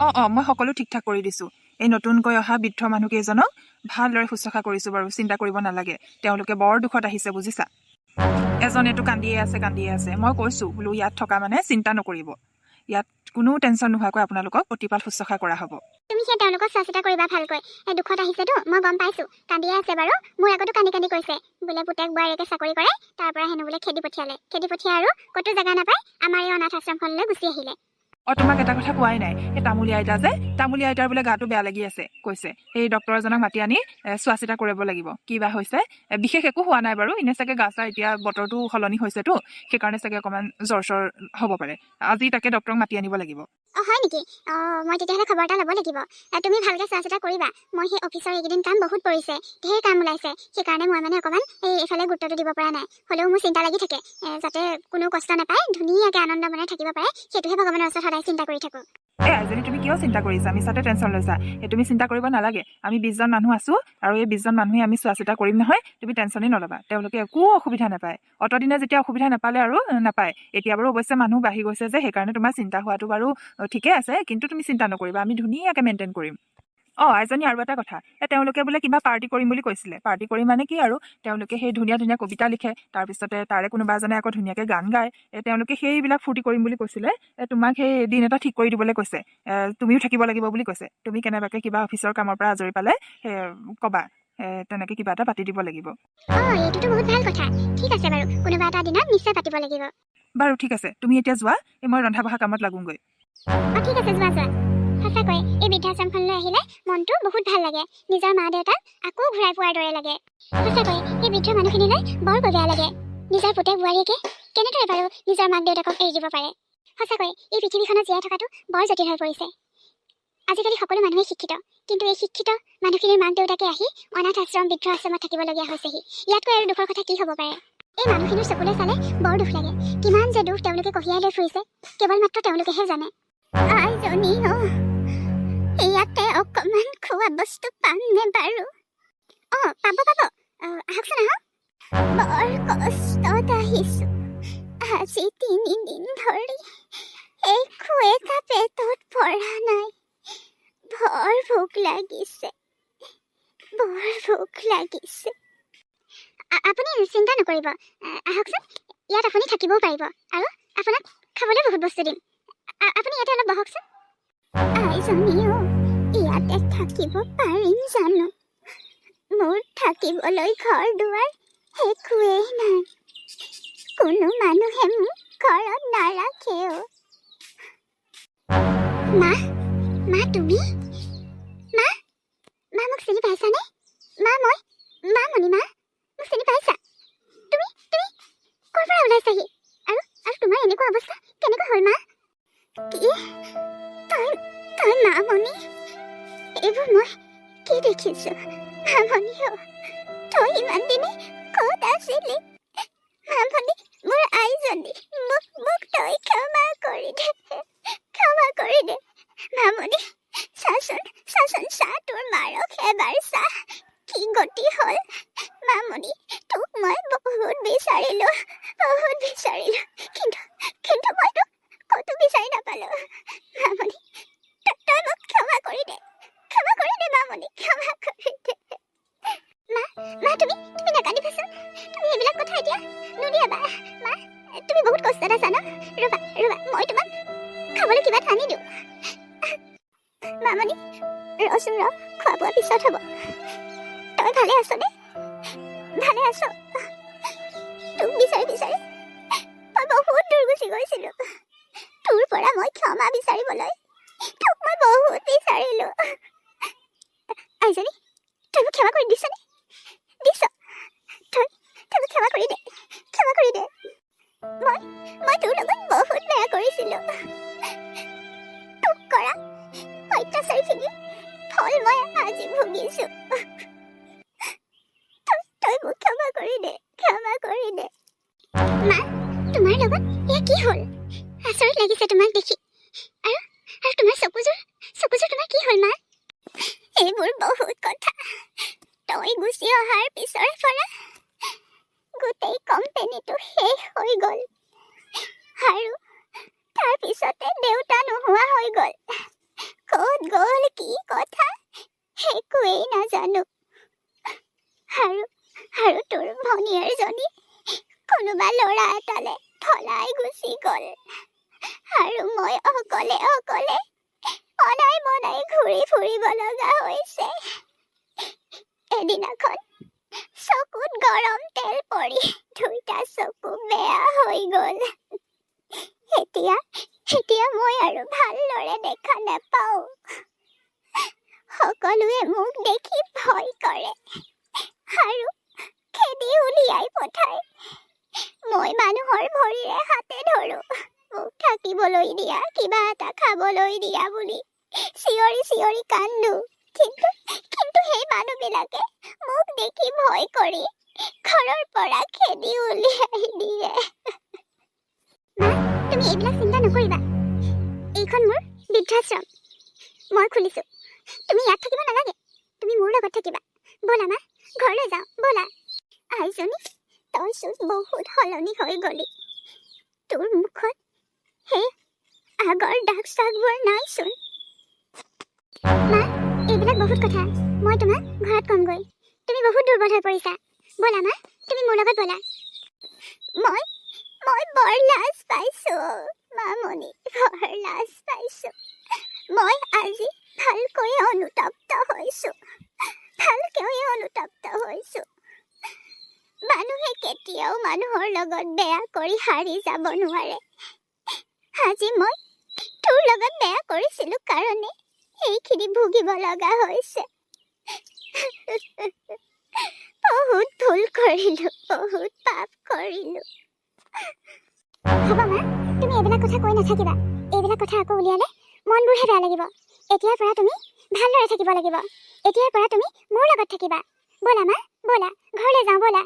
অঁ অঁ মই সকলো ঠিক ঠাক কৰি দিছোঁ। এই নতুনকৈ অহা বৃদ্ধ মানুহকেইজনক ভালদৰে শুশ্ৰূষা কৰিছোঁ বাৰু চিন্তা কৰিব নালাগে। তেওঁলোকে বৰ দুখত আহিছে বুজিছা? এজনেতো কান্দিয়ে আছে কান্দিয়ে আছে। মই কৈছোঁ বোলো ইয়াত থকা মানে চিন্তা নকৰিব। ইয়াত কোনো টেনশ্যন নোহোৱাকৈ আপোনালোকক প্ৰতিপাল শুশ্ৰূষা কৰা হ'ব। তুমি সেই তেওঁলোকক চোৱা চিতা কৰিবা ভালকৈ। এই দুখত আহিছেতো মই গম পাইছোঁ। কান্দিয়ে আছে বাৰু মোৰ আগতো কান্দি কান্দি কৈছে। বোলে পুতেক বোৱাৰীকে চাকৰি কৰে তাৰ পৰা হেনো বোলে খেদি পঠিয়ালে। খেদি পঠিয়াই আৰু ক'তো জেগা নাপায় আমাৰ এই অনাথ আশ্ৰমখনলৈ গুচি আহিলে। অঁ তোমাক এটা কথা কোৱাই নাই। এই তামুলী আইতা যে তামুলী আইতাৰ বোলে গাটো বেয়া লাগি আছে কৈছে। এই ডক্তৰ এজনক মাতি আনি চোৱা চিতা কৰিব লাগিব। কি বা হৈছে? বিশেষ একো হোৱা নাই বাৰু। এনে চাগে গা চা এতিয়া বতৰটো সলনি হৈছেতো। সেইকাৰণে চাগে অকণমান জ্বৰ চৰ হ'ব পাৰে। আজি তাকে ডক্তৰক মাতি আনিব লাগিব। অঁ হয় নেকি? অঁ মই তেতিয়াহ'লে খবৰ এটা ল'ব লাগিব। তুমি ভালকৈ চোৱা চিতা কৰিবা। মই সেই অফিচৰ এইকেইদিন কাম বহুত পৰিছে। ঢেৰ কাম ওলাইছে। সেইকাৰণে মই মানে অকণমান এই এইফালে গুৰুত্বটো দিব পৰা নাই। হ'লেও মোৰ চিন্তা লাগি থাকে। যাতে কোনো কষ্ট নাপায় ধুনীয়াকৈ আনন্দ মনে থাকিব পাৰে। সেইটোহে ভগৱানৰ ওচৰত সদায় চিন্তা কৰি থাকোঁ। এই আইজনী তুমি কিয় চিন্তা কৰিছা? মিছাতে টেনশ্যন লৈছা। এই তুমি চিন্তা কৰিব নালাগে। আমি বিছজন মানুহ আছোঁ আৰু এই বিছজন মানুহে আমি চোৱা চিতা কৰিম নহয়। তুমি টেনশ্যনেই নল'বা। তেওঁলোকে একো অসুবিধা নাপায়। অতদিনে যেতিয়া অসুবিধা নাপালে আৰু নাপায়। এতিয়া বাৰু অৱশ্যে মানুহ বাঢ়ি গৈছে যে সেইকাৰণে তোমাৰ চিন্তা হোৱাটো বাৰু ঠিকে আছে। কিন্তু তুমি চিন্তা নকৰিবা। আমি ধুনীয়াকৈ মেইনটেইন কৰিম। অঁ আইজনী আৰু এটা কথা। এই তেওঁলোকে বোলে কিবা পাৰ্টি কৰিম বুলি কৈছিলে। পাৰ্টি কৰি মানে কি আৰু তেওঁলোকে সেই ধুনীয়া ধুনীয়া কবিতা লিখে। তাৰপিছতে তাৰে কোনোবা এজনে আকৌ ধুনীয়াকৈ গান গায়। এ, তেওঁলোকে সেইবিলাক ফূৰ্তি কৰিম বুলি কৈছিলে। তোমাক সেই দিন এটা ঠিক কৰি দিবলৈ কৈছে। তুমিও থাকিব লাগিব বুলি কৈছে। তুমি কেনেবাকৈ কিবা অফিচৰ কামৰ পৰা আজৰি পালে এ, ক'বা। তেনেকৈ কিবা এটা পাতি দিব লাগিব। অঁ এইটোতো বহুত ভাল কথা। ঠিক আছে বাৰু। কোনোবা এটা দিনত নিশ্চয় পাতিব লাগিব। বাৰু ঠিক আছে। তুমি এতিয়া যোৱা। এই মই ৰন্ধা বঢ়া কামত লাগোগৈ। ঠিক আছে যোৱা যোৱা। সঁচাকৈ এই বৃদ্ধাশ্ৰমখনলৈ আহিলে মনটো বহুত ভাল লাগে। নিজৰ মা দেউতাক আকৌ ঘূৰাই পোৱাৰ দৰে লাগে। সঁচাকৈ এই বৃদ্ধ মানুহখিনিলৈ বৰকৈ বেয়া লাগে। নিজৰ পুতেক বোৱাৰীয়েকে কেনেদৰে বাৰু নিজৰ মাক দেউতাকক এৰি দিব পাৰে? সঁচাকৈ এই পৃথিৱীখনত জীয়াই থকাটো বৰ জটিল হৈ পৰিছে। আজিকালি সকলো মানুহে শিক্ষিত। কিন্তু এই শিক্ষিত মানুহখিনিৰ মাক দেউতাকে আহি অনাথ আশ্ৰম বৃদ্ধ আশ্ৰমত থাকিবলগীয়া হৈছেহি। ইয়াতকৈ আৰু দুখৰ কথা কি হ'ব পাৰে? এই মানুহখিনিৰ চকুলৈ চালে বৰ দুখ লাগে। কিমান যে দুখ তেওঁলোকে কঢ়িয়াই লৈ ফুৰিছে। কেৱল মাত্ৰ তেওঁলোকেহে জানে। আইজনী ইয়াতে অকণমান খোৱা বস্তু পামনে বাৰু? অ, পাব পাব। আহকচোন আহক বৰ কষ্টত আহিছো। আজি তিনিদিন ধৰি একো এটা পেটত পৰা নাই। বৰ ভোক লাগিছে। বৰ ভোক লাগিছে। আপুনি চিন্তা নকৰিব। আহকচোন। ইয়াত আপুনি থাকিবও পাৰিব। আৰু আপোনাক খাবলৈ বহুত বস্তু দিম। আপুনি ইয়াতে অলপ বহকচোন। আইজনীও ইয়াতে থাকিব পাৰিম জানো? মোৰ থাকিবলৈ ঘৰ দুৱাৰ একোৱেই নাই। কোনো মানুহে মোক ঘৰত নাৰাখেও। মা মা তুমি? মা মা মোক চিনি পাইছানে? মা, মই, মা মণি মা মোক চিনি পাইছা? কি দেখিছো মামনি অ তই ইমান দিনে ক'ত আছিলি মামনি মোৰ আইজনী মামনি ক্ষমা কৰি দে। মা মা তুমি তুমি নাকান্দিবাচোন তুমি এইবিলাক কথা এতিয়া নুলিয়াবা। মা তুমি বহুত কষ্টত আছা ন? ৰ'বা ৰ'বা মই তোমাক খাবলৈ কিবা আনি দিওঁ। মামনি ৰচোন ৰ খোৱা বোৱা পিছত হ'ব। তই ভালে আছনে ভালে আছ। তোক বিচাৰি বিচাৰি মই বহুত দূৰ গুচি গৈছিলো। তোৰ পৰা মই ক্ষমা বিচাৰিবলৈ তোক মই বহুত বিচাৰিলো। আইজনী তই মোক ক্ষমা কৰি দিছনে দিছ। তই তই মোক ক্ষমা কৰি দে ক্ষমা কৰি দে। মই মই তোৰ লগত বহুত বেয়া কৰিছিলো। তোক কৰা অত্যাচাৰখিনি ফল মই আজি ভুগিছো। তই মোক ক্ষমা কৰি দে ক্ষমা কৰি দে। মা তোমাৰ লগত এয়া কি হ'ল? আচৰিত লাগিছে তোমাক দেখি। আৰু আৰু তোমাৰ চকুযোৰ চকুযোৰ তোমাৰ কি হ'ল মা? এইবোৰ বহুত কথা। তই গুচি অহাৰ পিছৰে পৰা গোটেই কোম্পেনীটো শেষ হৈ গ'ল। আৰু তাৰপিছতে দেউতা নোহোৱা হৈ গ'ল। ক'ত গ'ল, কি কথা, একোৱেই নাজানো। আৰু আৰু তোৰ ভনীয়েৰজনী কোনোবা ল'ৰা এটালে পলাই গুচি গ'ল। আৰু মই অকলে অকলে অনাই বনাই ঘূৰি ফুৰিব লগা হৈছে এদিনাখন চকুত গৰম তেল পৰি দুইটা চকু বেয়া হৈ গ'ল। এতিয়া এতিয়া মই আৰু ভালদৰে দেখা নাপাওঁ। সকলোৱে মোক দেখি ভয় কৰে। আৰু খেদি উলিয়াই পঠায়। মই মানুহৰ ভৰিৰে হাতে ধৰো। থাকিবলৈ দিয়া কিবা এটা খাবলৈ দিয়া বুলি? চিঞৰি চিঞৰি কান্দো। কিন্তু কিন্তু সেই মানুহবিলাকে, মোক দেখি ভয় কৰি ঘৰৰ পৰা খেদি উলিয়াই দিয়ে। তুমি এইবিলাক চিন্তা নকৰিবা। এইখন মোৰ বৃদ্ধাশ্ৰম। মই খুলিছো। তুমি ইয়াত থাকিব নালাগে। তুমি মোৰ লগত থাকিবা। ব'লা মা, ঘৰলৈ যাওঁ। ব'লা। আইজনী তইচোন বহুত সলনি হৈ গলি। তোৰ মুখত সেই আগৰ দাগ চাগবোৰ নাইচোন মা এইবিলাক বহুত কথা। মই তোমাক ঘৰত কমগৈ। তুমি বহুত দুৰ্বল হৈ পৰিছা। ব'লা মা, তুমি মোৰ লগত ব'লা। মই মই বৰ লাজ পাইছো। মামনি বৰ লাজ পাইছো। মই আজি ভালকৈ অনুতপ্ত হৈছো। ভালকৈ অনুতপ্ত হৈছো। মানুহে কেতিয়াও মানুহৰ লগত বেয়া কৰি হাৰি যাব নোৱাৰে। আজি মই তোৰ লগত বেয়া কৰিছিলো কাৰণে এইখিনি ভুগিব লগা হৈছে। বহুত ভুল কৰিলো, বহুত পাপ কৰিলো। হ'ব মা তুমি এইবিলাক কথা কৈ নাথাকিবা। এইবিলাক কথা আকৌ উলিয়ালে মনবোৰহে বেয়া লাগিব। এতিয়াৰ পৰা তুমি ভালদৰে থাকিব লাগিব। এতিয়াৰ পৰা তুমি মোৰ লগত থাকিবা। ব'লা মা, ব'লা, ঘৰলৈ যাওঁ, ব'লা।